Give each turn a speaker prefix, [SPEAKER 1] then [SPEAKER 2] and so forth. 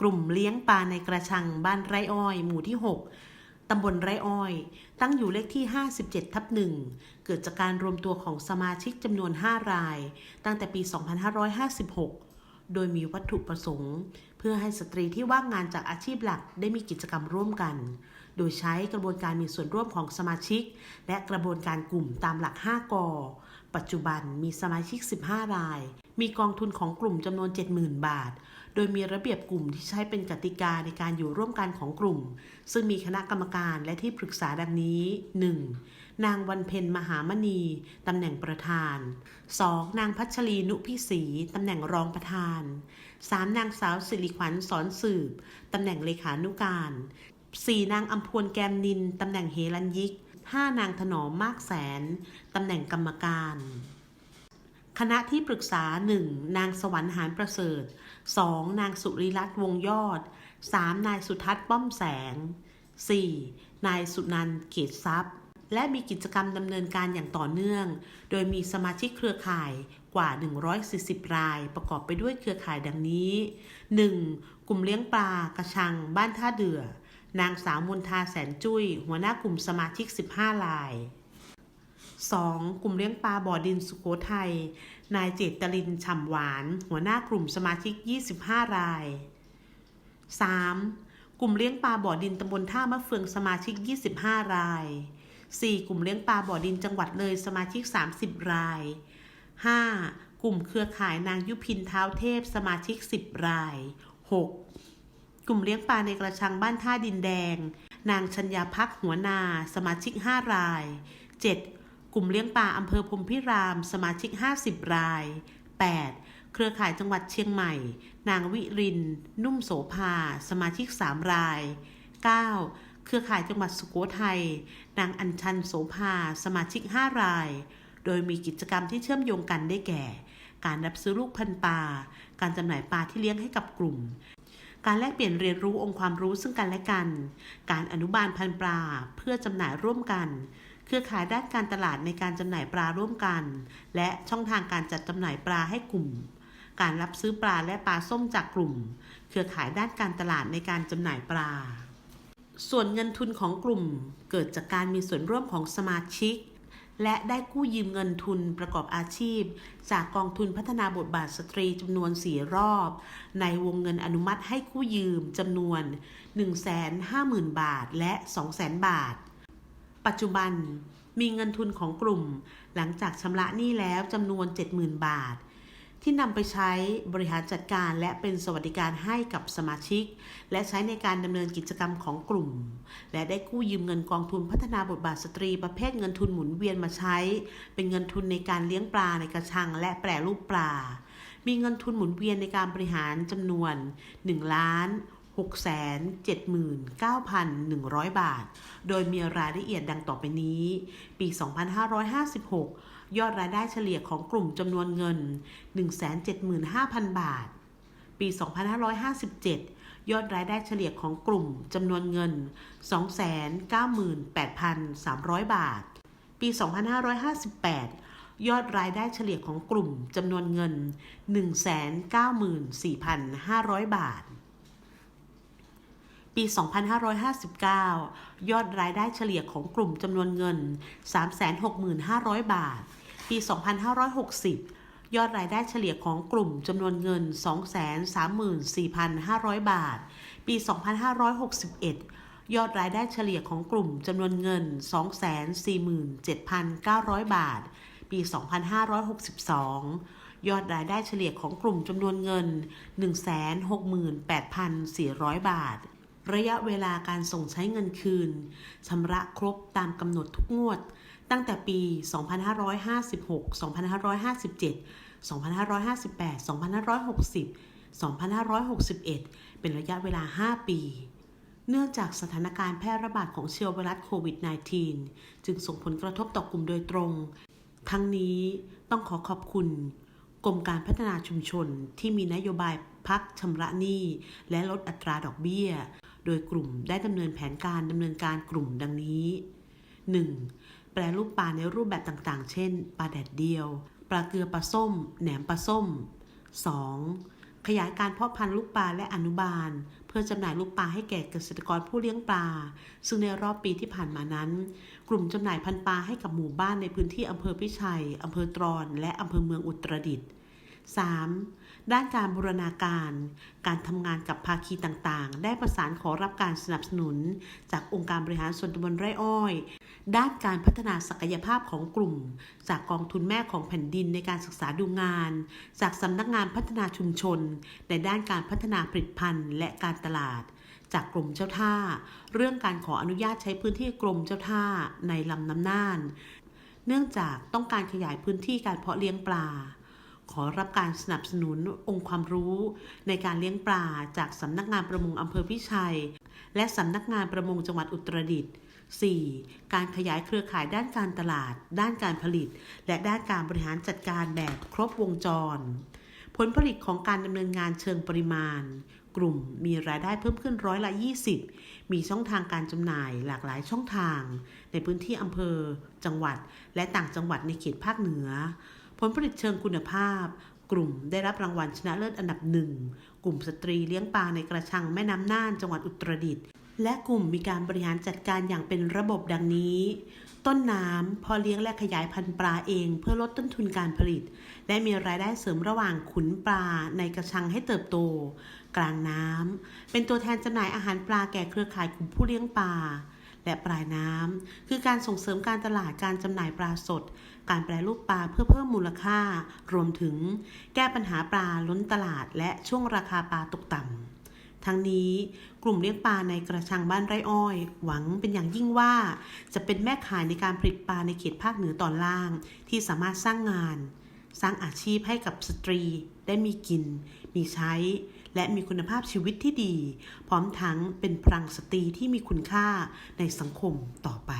[SPEAKER 1] กลุ่มเลี้ยงปลาในกระชังบ้านไร่อ้อย หมู่ที่ 6 ตำบลไร่อ้อย ตั้งอยู่เลขที่ 57 ทับหนึ่งเกิดจากการรวมตัวของสมาชิกจำนวน 5 ราย ตั้งแต่ปี 2556 โดยมีวัตถุประสงค์ เพื่อให้สตรีที่ว่างงานจากอาชีพหลักได้มีกิจกรรมร่วมกัน โดยใช้กระบวนการมีส่วนร่วมของสมาชิก และกระบวนการกลุ่มตามหลัก 5กอปัจจุบันมีสมาชิก 15 ราย มีกองทุนของกลุ่มจำนวน 70,000 บาท โดยมีระเบียบกลุ่มที่ใช้เป็นกติกาในการอยู่ร่วมกันของกลุ่ม ซึ่งมีคณะกรรมการและที่ปรึกษาดังนี้ 1. นางวันเพ็ญมหามณี ตำแหน่งประธาน 2. นางพัชรีนุพิศรีตำแหน่งรองประธาน 3. นางสาวสิริขวัญสอนสืบ ตำแหน่งเลขานุการ 4. นางอัมพวนแกมนิน ตำแหน่งเฮลันยิก 5. นางถนอมมากแสน ตำแหน่งกรรมการ คณะที่ปรึกษา 1. นางสวรรค์หานประเสริฐ 2. นางสุริรัตน์วงยอด 3. นายสุทัศน์ป้อมแสง 4. นายสุนันท์เกตทรัพย์ และมีกิจกรรมดำเนินการอย่างต่อเนื่อง โดยมีสมาชิกเครือข่ายกว่า 140 ราย ประกอบไปด้วยเครือข่ายดังนี้ 1. กลุ่มเลี้ยงปลากระชัง บ้านท่าเดือ นางสาวมนทาแสนจุ้ยหัวหน้ากลุ่มสมาชิก 15 ราย 2. กลุ่มเลี้ยงปลาบ่อดินสุโขทัย นายเจตลินฉ่ำหวาน หัวหน้ากลุ่มสมาชิก 25 ราย 3. กลุ่มเลี้ยงปลาบ่อดินตำบลท่ามะเฟืองสมาชิก 25 ราย 4. กลุ่มเลี้ยงปลาบ่อดินจังหวัดเลยสมาชิก 30 ราย 5. กลุ่มเครือข่ายนางยุพินเท้าเทพสมาชิก 10 ราย 6. กลุ่มเลี้ยงปลาในกระชังบ้านท่าดินแดง นางชัญญาพักหัวนา สมาชิก 5 ราย 7. กลุ่มเลี้ยงปลาอำเภอพรมพิราม สมาชิก 50 ราย 8. เครือข่ายจังหวัดเชียงใหม่ นางวิริน นุ่มโสภา สมาชิก 3 ราย 9. เครือข่ายจังหวัดสุโขทัย นางอัญชันโสภา สมาชิก 5 ราย โดยมีกิจกรรมที่เชื่อมโยงกันได้แก่ การรับซื้อลูกพันปลา การจำหน่ายปลาที่เลี้ยงให้กับกลุ่มการแลกเปลี่ยนเรียนรู้องค์ความรู้ซึ่งกันและกัน การอนุบาลพันปลาเพื่อจำหน่ายร่วมกัน เครือข่ายด้านการตลาดในการจำหน่ายปลาร่วมกัน และช่องทางการจัดจำหน่ายปลาให้กลุ่ม การรับซื้อปลาและปลาส้มจากกลุ่ม เครือข่ายด้านการตลาดในการจำหน่ายปลา ส่วนเงินทุนของกลุ่มเกิดจากการมีส่วนร่วมของสมาชิก และได้กู้ยืมเงินทุนประกอบอาชีพ จากกองทุนพัฒนาบทบาทสตรีจำนวน4รอบ ในวงเงินอนุมัติให้กู้ยืมจำนวน 150,000 บาทและ 200,000บาท ปัจจุบันมีเงินทุนของกลุ่ม หลังจากชำระหนี้แล้วจำนวน 70,000 บาท ที่นำไปใช้บริหารจัดการและเป็นสวัสดิการให้กับสมาชิก และใช้ในการดำเนินกิจกรรมของกลุ่ม และได้กู้ยืมเงินกองทุนพัฒนาบทบาทสตรีประเภทเงินทุนหมุนเวียนมาใช้ เป็นเงินทุนในการเลี้ยงปลาในกระชังและแปรรูปปลา มีเงินทุนหมุนเวียนในการบริหารจำนวน1ล้าน 679,100 บาท โดยมีรายละเอียดดังต่อไปนี้ ปี 2556 ยอดรายได้เฉลี่ยของกลุ่มจำนวนเงิน 175,000 บาท ปี 2557 ยอดรายได้เฉลี่ยของกลุ่มจำนวนเงิน 298,300 บาท ปี 2558ยอดรายได้เฉลี่ยของกลุ่มจำนวนเงิน 194,500 บาท ปี 2559 ยอดรายได้เฉลี่ยของกลุ่มจำนวนเงิน 365,000 บาท ปี 2560 ยอดรายได้เฉลี่ยของกลุ่มจำนวนเงิน 234,500 บาท ปี 2561 ยอดรายได้เฉลี่ยของกลุ่มจำนวนเงิน 247,900 บาท ปี 2562ยอดรายได้เฉลี่ยของกลุ่มจำนวนเงิน 168,400 บาท ระยะเวลาการส่งใช้เงินคืนชำระครบตามกำหนดทุกงวด ตั้งแต่ปี 2556 2557 2558 2560 2561 เป็นระยะเวลา 5 ปี เนื่องจากสถานการณ์แพร่ระบาดของเชื้อไวรัสโควิด -19 จึงส่งผลกระทบต่อกลุ่มโดยตรง ทั้งนี้ต้องขอขอบคุณกรมการพัฒนาชุมชนที่มีนโยบายพักชำระหนี้และลดอัตราดอกเบี้ย โดยกลุ่มได้ดำเนินแผนการดำเนินการกลุ่มดังนี้ 1. แปรรูปปลาในรูปแบบต่างๆ เช่น ปลาแดดเดียว ปลาเกลือปลาส้ม แหนมปลาส้ม 2. ขยายการเพาะพันธุ์ลูกปลาและอนุบาล เพื่อจำหน่ายลูกปลาให้แก่เกษตรกรผู้เลี้ยงปลา ซึ่งในรอบปีที่ผ่านมานั้น กลุ่มจำหน่ายพันธุ์ปลาให้กับหมู่บ้านในพื้นที่อำเภอพิชัยอำเภอตรอน และอำเภอเมืองอุตรดิตถ์ 3. ด้านการบูรณาการ การทำงานกับภาคีต่างๆ ได้ประสานขอรับการสนับสนุน จากองค์การบริหารส่วนตำบลไร่อ้อย ด้านการพัฒนาศักยภาพของกลุ่ม จากกองทุนแม่ของแผ่นดินในการศึกษาดูงาน จากสำนักงานพัฒนาชุมชน ในด้านการพัฒนาผลิตภัณฑ์ และการตลาดจากกรมเจ้าท่า เรื่องการขออนุญาตใช้พื้นที่กรมเจ้าท่าในลำน้ำน่าน เนื่องจากต้องการขยายพื้นที่การเพาะเลี้ยงปลา ขอรับการสนับสนุนองค์ความรู้ในการเลี้ยงปลาจากสำนักงานประมงอำเภอพิชัย และสำนักงานประมงจังหวัดอุตรดิตถ์ 4. การขยายเครือข่ายด้านการตลาด ด้านการผลิต และด้านการบริหารจัดการแบบครบวงจร ผลผลิตของการดำเนินงานเชิงปริมาณ กลุ่มมีรายได้เพิ่มขึ้นร้อยละ 20 มีช่องทางการจำหน่ายหลากหลายช่องทาง ในพื้นที่อำเภอ จังหวัด และต่างจังหวัดในเขตภาคเหนือ ผลผลิตเชิงคุณภาพ กลุ่มได้รับรางวัลชนะเลิศอันดับหนึ่ง กลุ่มสตรีเลี้ยงปลาในกระชังแม่น้ำน่านจังหวัดอุตรดิตถ์และกลุ่มมีการบริหารจัดการอย่างเป็นระบบดังนี้ ต้นน้ำพอเลี้ยงและขยายพันธุ์ปลาเอง เพื่อลดต้นทุนการผลิต และมีรายได้เสริมระหว่างขุนปลาในกระชังให้เติบโต กลางน้ำเป็นตัวแทนจำหน่ายอาหารปลาแก่เครือข่ายกลุ่มผู้เลี้ยงปลา และปลายน้ำคือการส่งเสริมการตลาดการจำหน่ายปลาสด การแปรรูปปลาเพื่อเพิ่มมูลค่า รวมถึงแก้ปัญหาปลาล้นตลาด และช่วงราคาปลาตกต่ำทั้งนี้กลุ่มเลี้ยงปลาในกระชังบ้านไร่อ้อย หวังเป็นอย่างยิ่งว่า จะเป็นแม่ขายในการผลิตปลาในเขตภาคเหนือตอนล่าง ที่สามารถสร้างงาน สร้างอาชีพให้กับสตรีได้มีกิน มีใช้ และมีคุณภาพชีวิตที่ดี พร้อมทั้งเป็นพลังสตรีที่มีคุณค่าในสังคมต่อไป